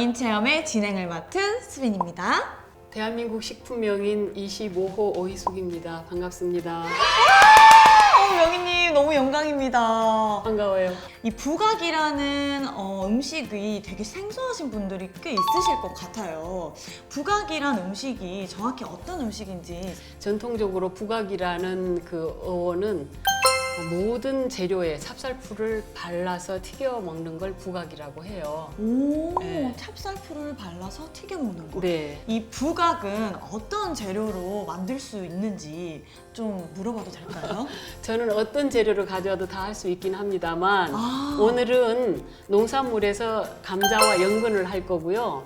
명인 체험의 진행을 맡은 수빈입니다. 대한민국 식품명인 25호 오희숙입니다. 반갑습니다. 어, 명인님 너무 영광입니다. 반가워요. 이 부각이라는 어, 음식이 되게 생소하신 분들이 꽤 있으실 것 같아요. 부각이란 음식이 정확히 어떤 음식인지 전통적으로 부각이라는 그 어원은 모든 재료에 찹쌀풀을 발라서 튀겨 먹는 걸 부각이라고 해요. 오 네. 찹쌀풀을 발라서 튀겨 먹는 거. 네. 이 부각은 어떤 재료로 만들 수 있는지 좀 물어봐도 될까요? 저는 어떤 재료를 가져와도 다 할 수 있긴 합니다만 아. 오늘은 농산물에서 감자와 연근을 할 거고요.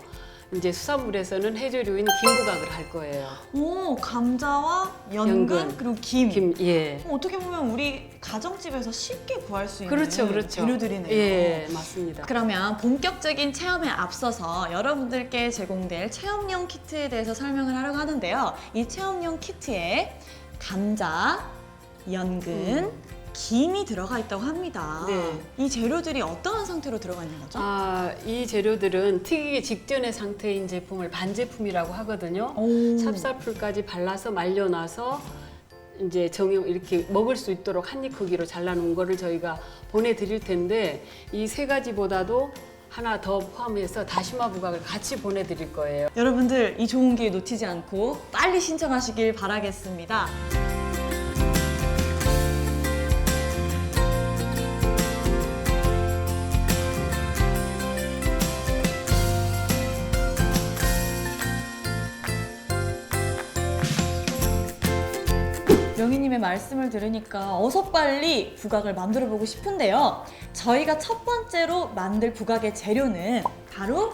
이제 수산물에서는 해조류인 김부각을 할 거예요. 오 감자와 연근, 연근. 그리고 김. 김, 예. 그럼 어떻게 보면 우리 가정집에서 쉽게 구할 수 있는 그렇죠, 그렇죠. 재료들이네요. 예, 맞습니다. 그러면 본격적인 체험에 앞서서 여러분들께 제공될 체험용 키트에 대해서 설명을 하려고 하는데요. 이 체험용 키트에 감자, 연근, 김이 들어가 있다고 합니다. 네. 이 재료들이 어떠한 상태로 들어가 있는 거죠? 아, 이 재료들은 튀기기 직전의 상태인 제품을 반제품이라고 하거든요. 오. 찹쌀풀까지 발라서 말려놔서 이제 정형 이렇게 먹을 수 있도록 한 입 크기로 잘라놓은 거를 저희가 보내드릴 텐데 이 세 가지보다도 하나 더 포함해서 다시마 부각을 같이 보내드릴 거예요. 여러분들 이 좋은 기회 놓치지 않고 빨리 신청하시길 바라겠습니다. 명희님의 말씀을 들으니까 어서 빨리 부각을 만들어 보고 싶은데요. 저희가 첫 번째로 만들 부각의 재료는 바로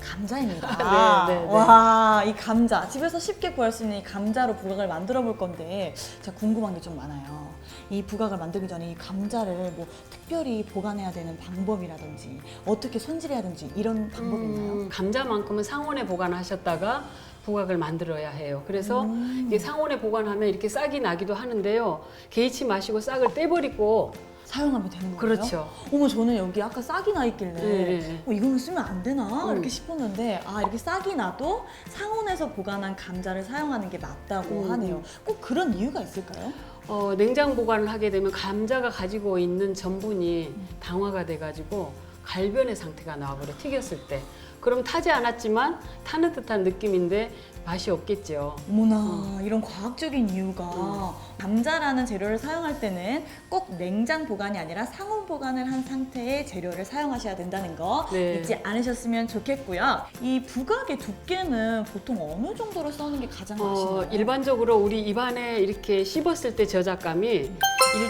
감자입니다. 네, 네, 네. 와, 이 감자. 집에서 쉽게 구할 수 있는 이 감자로 부각을 만들어 볼 건데, 제가 궁금한 게 좀 많아요. 이 부각을 만들기 전에 이 감자를 뭐 특별히 보관해야 되는 방법이라든지, 어떻게 손질해야 되는지 이런 방법이 있나요? 음, 감자만큼은 상온에 보관하셨다가 부각을 만들어야 해요. 그래서 음. 이게 상온에 보관하면 이렇게 싹이 나기도 하는데요. 개의치 마시고 싹을 떼버리고 사용하면 되는 거예요? 그렇죠. 어머, 저는 여기 아까 싹이 나 있길래, 네, 네. 어, 이거는 쓰면 안 되나? 음. 이렇게 싶었는데, 아, 이렇게 싹이 나도 상온에서 보관한 감자를 사용하는 게 맞다고 음. 하네요. 꼭 그런 이유가 있을까요? 어, 냉장 보관을 하게 되면 감자가 가지고 있는 전분이 당화가 돼가지고 갈변의 상태가 나와버려 튀겼을 때. 그럼 타지 않았지만 타는 듯한 느낌인데 맛이 없겠죠. 어머나 이런 과학적인 이유가 음. 감자라는 재료를 사용할 때는 꼭 냉장 보관이 아니라 상온 보관을 한 상태의 재료를 사용하셔야 된다는 거 네. 잊지 않으셨으면 좋겠고요. 이 부각의 두께는 보통 어느 정도로 써는 게 가장 어, 맛있나요? 일반적으로 우리 입안에 이렇게 씹었을 때 저작감이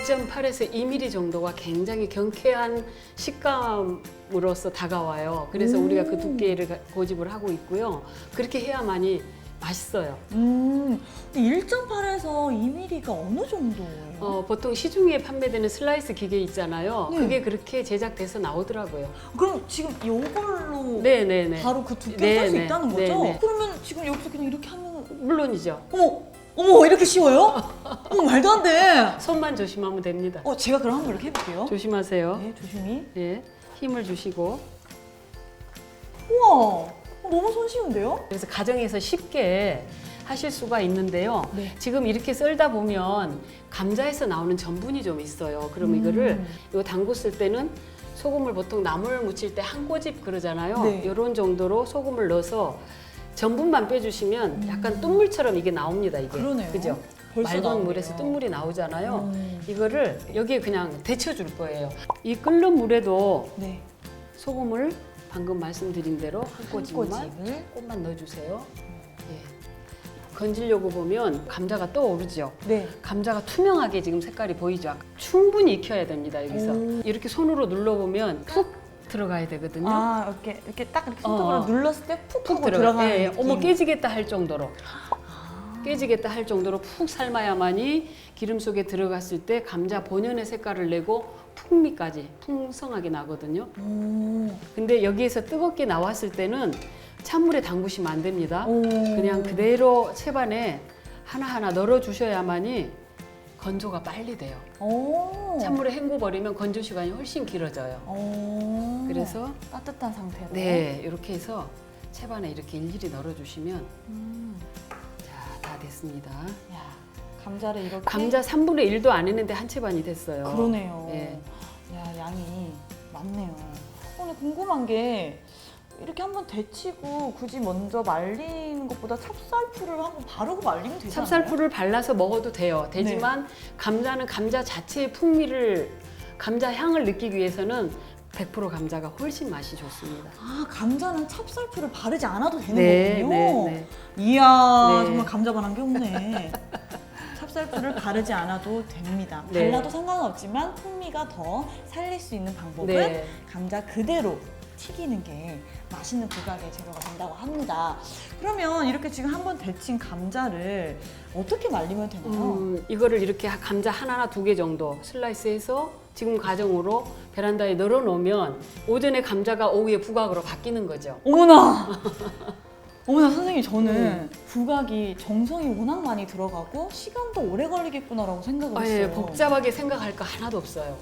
1.8에서 2mm 정도가 굉장히 경쾌한 식감 으로서 다가와요. 그래서 음. 우리가 그 두께를 가- 고집을 하고 있고요. 그렇게 해야만이 맛있어요. 음, 1.8에서 2mm가 어느 정도예요? 어, 보통 시중에 판매되는 슬라이스 기계 있잖아요. 네. 그게 그렇게 제작돼서 나오더라고요. 그럼 지금 이걸로 네네네. 바로 그 두께 네, 를 쓸수 네. 있다는 거죠? 네, 네. 그러면 지금 여기서 그냥 이렇게 하면 물론이죠. 어머, 어머 이렇게 쉬워요? 어머 말도 안 돼. 손만 조심하면 됩니다. 어, 제가 그럼 한번 이렇게 해볼게요. 조심하세요. 네, 조심히. 네. 힘을 주시고. 우와, 어, 너무 손쉬운데요? 그래서 가정에서 쉽게 하실 수가 있는데요. 네. 지금 이렇게 썰다 보면 감자에서 나오는 전분이 좀 있어요. 그럼 음. 이거를 요 담궜을 때는 소금을 보통 나물 무칠 때 한 꼬집 그러잖아요. 네. 이런 정도로 소금을 넣어서 전분만 빼주시면 약간 뜬물처럼 이게 나옵니다. 이게 음. 그러네요. 그죠? 맑은. 물에서 뜬물이 나오잖아요. 음. 이거를 여기에 그냥 데쳐줄 거예요. 이 끓는 물에도 네, 소금을 방금 말씀드린 대로 한한 꼬집만. 조금만 넣어주세요. 예. 건지려고 보면 감자가 떠오르죠. 네. 감자가 투명하게 지금 색깔이 보이죠. 충분히 익혀야 됩니다. 여기서 오. 이렇게 손으로 눌러보면 푹 들어가야 되거든요. 아, 이렇게 이렇게 딱 이렇게 손톱으로 어. 눌렀을 때 푹푹 하고 들어가. 들어가는 예, 예. 어머 깨지겠다 할 정도로 아. 깨지겠다 할 정도로 푹 삶아야만이 기름 속에 들어갔을 때 감자 본연의 색깔을 내고 풍미까지 풍성하게 나거든요. 오. 근데 여기에서 뜨겁게 나왔을 때는 찬물에 담그시면 안 됩니다. 오. 그냥 그대로 채반에 하나하나 널어 주셔야만이 건조가 빨리 돼요. 오. 찬물에 헹궈 버리면 건조 시간이 훨씬 길어져요. 오. 그래서 따뜻한 상태로. 네 이렇게 해서 채반에 이렇게 일일이 널어 주시면 음. 됐습니다. 야, 감자를 이렇게. 감자 3분의 1도 안 했는데 한 채 반이 됐어요. 그러네요. 예. 야, 양이 많네요. 오늘 궁금한 게 이렇게 한번 데치고 굳이 먼저 말리는 것보다 찹쌀풀을 한번 바르고 말리면 되지 않나요? 찹쌀풀을 발라서 먹어도 돼요. 되지만 감자는 감자 자체의 풍미를 감자 향을 느끼기 위해서는 100% 감자가 훨씬 맛이 좋습니다. 아, 감자는 찹쌀풀을 바르지 않아도 되는 네, 거군요. 네, 네. 이야, 네. 정말 감자만 한 게 없네. 찹쌀풀을 바르지 않아도 됩니다. 네. 발라도 상관은 없지만 풍미가 더 살릴 수 있는 방법은 네. 감자 그대로 튀기는 게 맛있는 부각의 재료가 된다고 합니다. 그러면 이렇게 지금 한번 데친 감자를 어떻게 말리면 되나요? 음, 이거를 이렇게 감자 하나나 두 개 정도 슬라이스해서 지금 가정으로 베란다에 널어 놓으면 오전에 감자가 오후에 부각으로 바뀌는 거죠. 어머나! 어머나 선생님 저는 음. 부각이 정성이 워낙 많이 들어가고 시간도 오래 걸리겠구나라고 생각을 아, 했어요. 예, 복잡하게 생각할 거 하나도 없어요.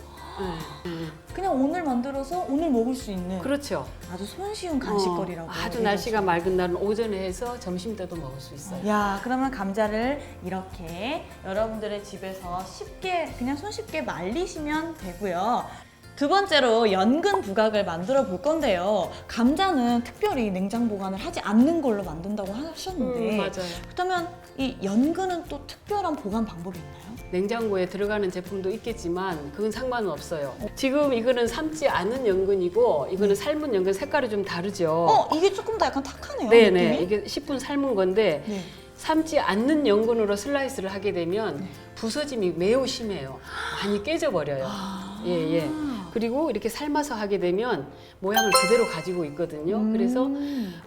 그냥 오늘 만들어서 오늘 먹을 수 있는 그렇죠. 아주 손쉬운 간식거리라고. 어, 아주 날씨가 수 맑은 날은 오전에 해서 점심 때도 먹을 수 있어요. 야, 그러면 감자를 이렇게 여러분들의 집에서 쉽게 그냥 손쉽게 말리시면 되고요. 두 번째로 연근 부각을 만들어 볼 건데요. 감자는 특별히 냉장 보관을 하지 않는 걸로 만든다고 하셨는데 음, 맞아요. 그렇다면 이 연근은 또 특별한 보관 방법이 있나요? 냉장고에 들어가는 제품도 있겠지만 그건 상관은 없어요. 지금 이거는 삶지 않은 연근이고 이거는 삶은 연근 색깔이 좀 다르죠. 어, 이게 조금 더 약간 탁하네요. 네네. 느낌이? 이게 10분 삶은 건데 네. 삶지 않는 연근으로 슬라이스를 하게 되면 네. 부서짐이 매우 심해요. 많이 깨져버려요. 아. 예, 예. 그리고 이렇게 삶아서 하게 되면 모양을 그대로 가지고 있거든요. 음. 그래서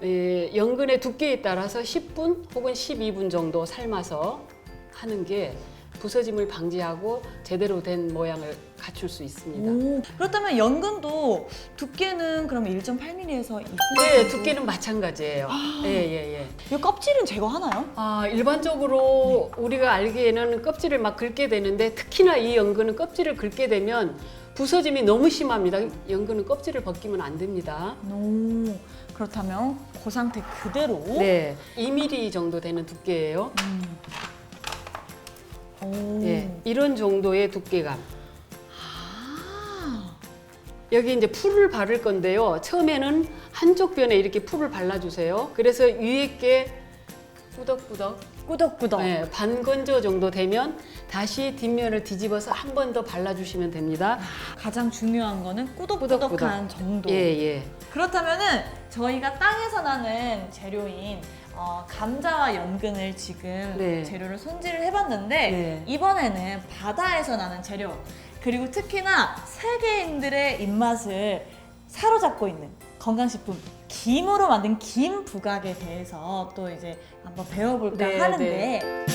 예, 연근의 두께에 따라서 10분 혹은 12분 정도 삶아서 하는 게 부서짐을 방지하고 제대로 된 모양을 갖출 수 있습니다. 오, 그렇다면 연근도 두께는 그럼 1.8mm에서 있어요? 네, 두께는 마찬가지예요. 예, 예, 예. 이 껍질은 제거하나요? 아, 일반적으로 우리가 알기에는 껍질을 막 긁게 되는데 특히나 이 연근은 껍질을 긁게 되면 부서짐이 너무 심합니다. 연근은 껍질을 벗기면 안 됩니다. 오, 그렇다면 그 상태 그대로. 네, 2mm 정도 되는 두께예요. 음. 오. 예, 이런 정도의 두께감. 아, 여기 이제 풀을 바를 건데요. 처음에는 한쪽 변에 이렇게 풀을 발라주세요. 그래서 위에 게 꾸덕꾸덕, 꾸덕꾸덕. 네, 반건조 정도 되면 다시 뒷면을 뒤집어서 한 번 더 발라주시면 됩니다. 가장 중요한 거는 꾸덕꾸덕한 꾸덕꾸덕. 정도. 예, 예. 그렇다면은 저희가 땅에서 나는 재료인 어, 감자와 연근을 지금 네. 재료를 손질을 해봤는데 네. 이번에는 바다에서 나는 재료 그리고 특히나 세계인들의 입맛을 사로잡고 있는 건강식품 김으로 만든 김 부각에 대해서 또 이제 한번 배워볼까 네, 하는데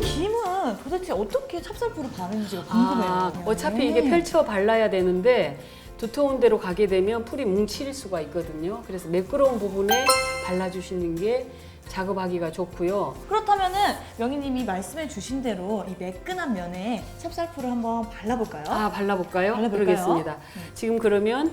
김은 도대체 어떻게 찹쌀풀을 바르는지가 궁금해요. 아. 어차피 이게 네. 펼쳐 발라야 되는데 두터운 데로 가게 되면 풀이 뭉칠 수가 있거든요. 그래서 매끄러운 부분에 발라주시는 게 작업하기가 좋고요. 그렇다면은 명희님이 말씀해 주신 대로 이 매끈한 면에 찹쌀풀을 한번 발라볼까요? 아, 발라볼까요? 발라볼까요? 그러겠습니다. 네. 지금 그러면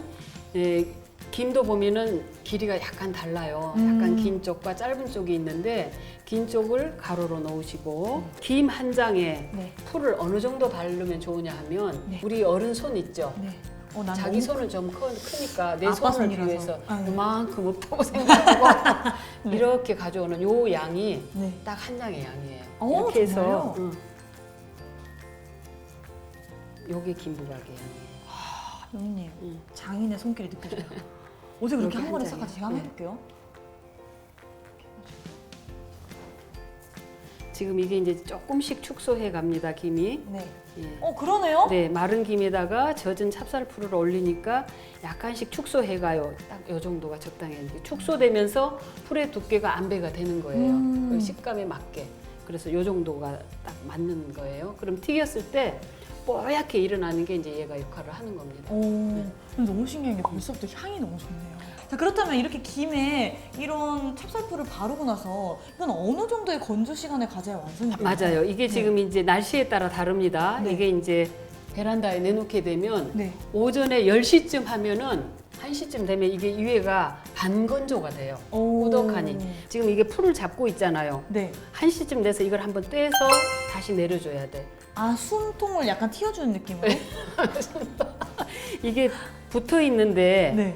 예, 김도 보면은 길이가 약간 달라요. 음. 약간 긴 쪽과 짧은 쪽이 있는데 긴 쪽을 가로로 넣으시고 김한 장에 네. 풀을 어느 정도 바르면 좋으냐 하면 네. 우리 어른 손 있죠. 네. 어, 난 자기 너무 손은 좀 크, 크니까 내 아빠 손을 손이라서. 비해서 아유. 이만큼 없다고 생각하고 네. 이렇게 가져오는 요 양이 네. 딱 한 장의 양이에요. 어, 이렇게 해서 정말요? 응. 요게 김부각의 양이에요. 명희님 응. 장인의 손길이 느껴져요. 어떻게 그렇게 한 번에 한싹 같이 장이에요. 제가 한번 네. 해볼게요. 지금 이게 이제 조금씩 축소해 갑니다 김이. 네. 예. 어 그러네요. 네 마른 김에다가 젖은 찹쌀풀을 올리니까 약간씩 축소해 가요. 딱 요 정도가 적당해요. 이제 축소되면서 풀의 두께가 안배가 되는 거예요. 음. 그 식감에 맞게. 그래서 요 정도가 딱 맞는 거예요. 그럼 튀겼을 때 뽀얗게 일어나는 게 이제 얘가 역할을 하는 겁니다. 오, 근데 너무 신기한 게 벌써부터 향이 너무 좋네요. 자 그렇다면 이렇게 김에 이런 찹쌀풀을 바르고 나서 이건 어느 정도의 건조 시간을 가져야 완성이 돼요? 맞아요. 이게 지금 이제 날씨에 따라 다릅니다. 네. 이게 이제 베란다에 내놓게 되면 네. 오전에 10시쯤 하면은 1시쯤 되면 이게 위에가 반건조가 돼요. 오. 꾸덕하니. 지금 이게 풀을 잡고 있잖아요. 네. 1시쯤 돼서 이걸 한번 떼서 다시 내려줘야 돼. 아 숨통을 약간 틔워주는 느낌으로? 이게 붙어 있는데 네.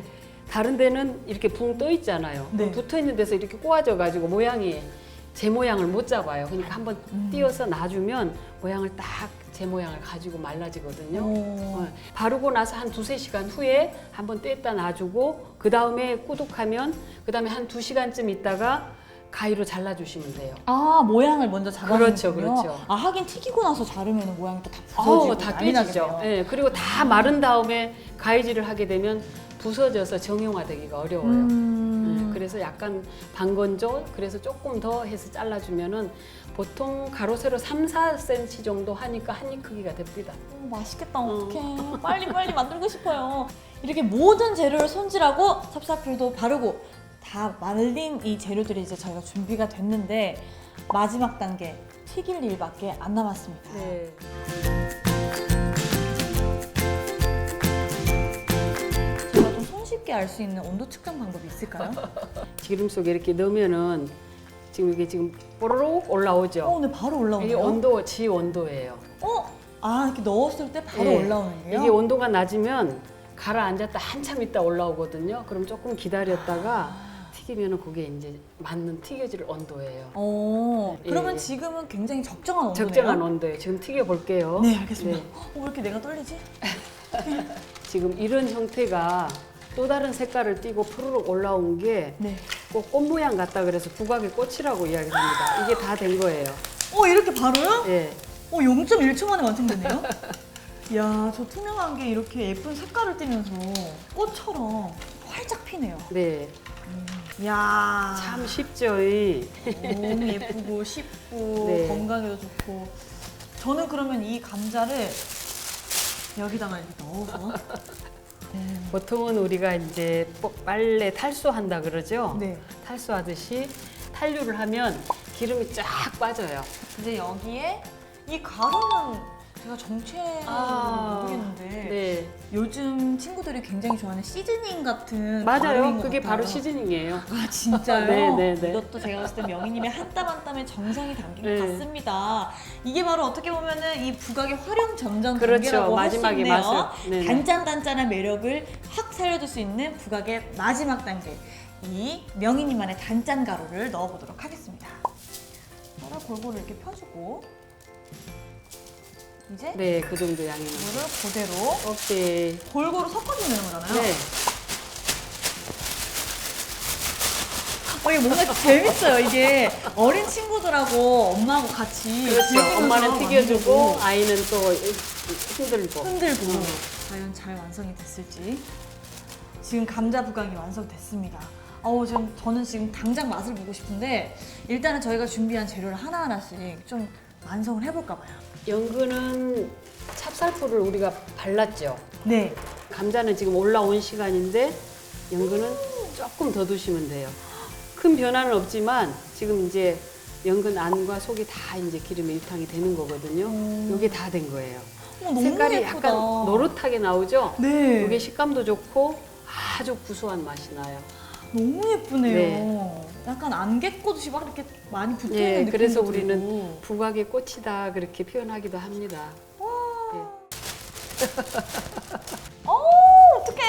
다른 데는 이렇게 붕 떠 있잖아요. 네. 붙어 있는 데서 이렇게 꼬아져 가지고 모양이 제 모양을 못 잡아요. 그러니까 한번 음. 띄어서 놔주면 모양을 딱 제 모양을 가지고 말라지거든요. 오. 어, 바르고 나서 한 두세 시간 후에 한번 뗐다 놔주고 그 다음에 꾸덕하면 그 다음에 한 두 시간쯤 있다가 가위로 잘라주시면 돼요. 아 모양을 먼저 잡아주는군요. 그렇죠, 그렇죠. 아 하긴 튀기고 나서 자르면 모양이 또다 부서지고 어우, 다 난리 깨지죠. 나겠네요. 예, 그리고 다 마른 다음에 가위질을 하게 되면 부서져서 정형화되기가 어려워요. 음. 네, 그래서 약간 반건조 그래서 조금 더 해서 잘라주면은 보통 가로 세로 3, 4cm 정도 하니까 한 입 크기가 됩니다. 오, 맛있겠다. 어. 어떡해. 빨리 빨리 만들고 싶어요. 이렇게 모든 재료를 손질하고 찹쌀풀도 바르고 다 말린 이 재료들이 이제 저희가 준비가 됐는데 마지막 단계 튀길 일밖에 안 남았습니다. 네. 쉽게 알 수 있는 온도 측정 방법이 있을까요? 기름 속에 이렇게 넣으면은 지금 이게 지금 뽀로록 올라오죠. 어, 근데 바로 올라오네요. 이게 온도 지 온도예요. 어? 아, 이렇게 넣었을 때 바로 네. 올라오는 게요? 이게 온도가 낮으면 가라앉았다 한참 있다 올라오거든요. 그럼 조금 기다렸다가 튀기면은 그게 이제 맞는 튀겨질 온도예요. 어, 예, 그러면 예. 지금은 굉장히 적정한 온도네요. 적정한 온도에 지금 튀겨 볼게요. 네, 알겠습니다. 네. 어, 왜 이렇게 내가 떨리지? 지금 이런 형태가 또 다른 색깔을 띠고 푸르륵 올라온 게 네. 꼭 꽃 모양 같다 그래서 부각의 꽃이라고 이야기합니다. 이게 다 된 거예요. 어, 이렇게 바로요? 예. 어, 0.1초 만에 완성됐네요? 이야, 저 투명한 게 이렇게 예쁜 색깔을 띠면서 꽃처럼 활짝 피네요. 네. 이야, 참 쉽죠. 이. 너무 예쁘고 쉽고 네. 건강에도 좋고. 저는 그러면 이 감자를 여기다가 이렇게 넣어서 네. 보통은 우리가 이제 뽀- 빨래 탈수한다 그러죠. 네. 탈수하듯이 탄류를 하면 기름이 쫙 빠져요. 이제 여기에 이 가루는 제가 정체는 아, 모르겠는데 네. 요즘 친구들이 굉장히 좋아하는 시즈닝 같은 맞아요. 것 그게 바로 같아요. 시즈닝이에요. 아 진짜요? 네, 네, 네. 이것도 제가 봤을 때 명희님의 한 땀 한 땀에 정성이 담긴 것 네. 같습니다. 이게 바로 어떻게 보면은 이 부각의 활용 전전 그렇죠. 단계라고 할 수 마지막에 있네요. 맛을. 네 네. 단짠단짠한 매력을 확 살려줄 수 있는 부각의 마지막 단계. 이 명희님만의 단짠 가루를 넣어보도록 하겠습니다. 따라 골고루 이렇게 펴주고 이제 네, 그 정도 양이면. 이거를 그대로 오케이. 골고루 섞어주면 되는 거잖아요. 네. 어, 이게 뭔가 재밌어요. 이게 어린 친구들하고 엄마하고 같이 그렇죠. 즐기면서 엄마는 튀겨주고 만들고 아이는 또 힘들고. 흔들고 음. 과연 잘 완성이 됐을지 지금 감자 부각이 완성됐습니다. 어우 지금 저는 지금 당장 맛을 보고 싶은데 일단은 저희가 준비한 재료를 하나 하나씩 좀 완성을 해볼까 봐요. 연근은 찹쌀풀을 우리가 발랐죠. 네. 감자는 지금 올라온 시간인데 연근은 조금 더 두시면 돼요. 큰 변화는 없지만 지금 이제 연근 안과 속이 다 이제 기름에 유탕이 되는 거거든요. 음. 이게 다 된 거예요. 어, 너무 색깔이 예쁘다. 약간 노릇하게 나오죠. 네. 이게 식감도 좋고 아주 구수한 맛이 나요. 너무 예쁘네요. 네. 약간 안개꽃이 막 이렇게 많이 붙어 있는 네, 느낌이 그래서 들고. 우리는 부각의 꽃이다 그렇게 표현하기도 합니다. 어, 어떡해.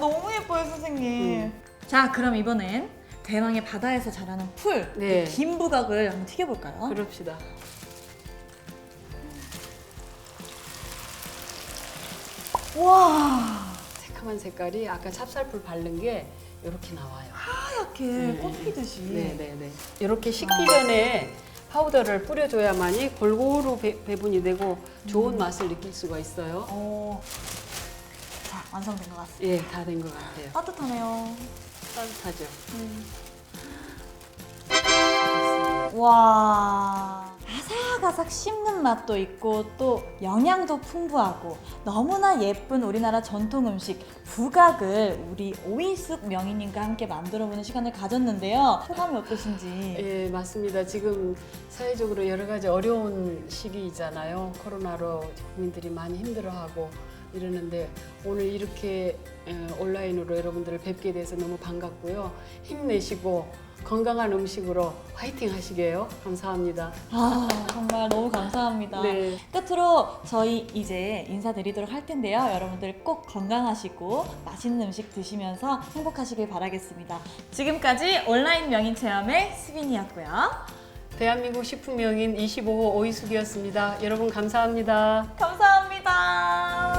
너무 예뻐요, 선생님. 음. 자, 그럼 이번엔 대망의 바다에서 자라는 풀, 네. 그 김부각을 한번 튀겨볼까요? 그럽시다. 와, 새카만 색깔이 아까 찹쌀풀 바른 게 이렇게 나와요. 하얗게 네. 꽃 피듯이. 네네네. 이렇게 식기 전에 파우더를 뿌려줘야만이 골고루 배, 배분이 되고 좋은 맛을 느낄 수가 있어요. 어, 자, 완성된 것 같습니다. 예, 다 된 것 같아요. 따뜻하네요. 따뜻하죠. 와, 아삭아삭 씹는 맛도 있고 또 영양도 풍부하고 너무나 예쁜 우리나라 전통 음식 부각을 우리 오이숙 명희님과 함께 만들어보는 시간을 가졌는데요. 소감이 어떠신지? 예, 맞습니다. 지금 사회적으로 여러 가지 어려운 시기이잖아요. 코로나로 국민들이 많이 힘들어하고 이러는데 오늘 이렇게 에, 온라인으로 여러분들을 뵙게 돼서 너무 반갑고요. 힘내시고 건강한 음식으로 화이팅 하시게요. 감사합니다. 아 정말 너무 감사합니다. 네. 끝으로 저희 이제 인사드리도록 할 텐데요. 여러분들 꼭 건강하시고 맛있는 음식 드시면서 행복하시길 바라겠습니다. 지금까지 온라인 명인 체험의 수빈이었고요. 대한민국 식품 명인 25호 오이숙이었습니다. 여러분 감사합니다. 감사합니다.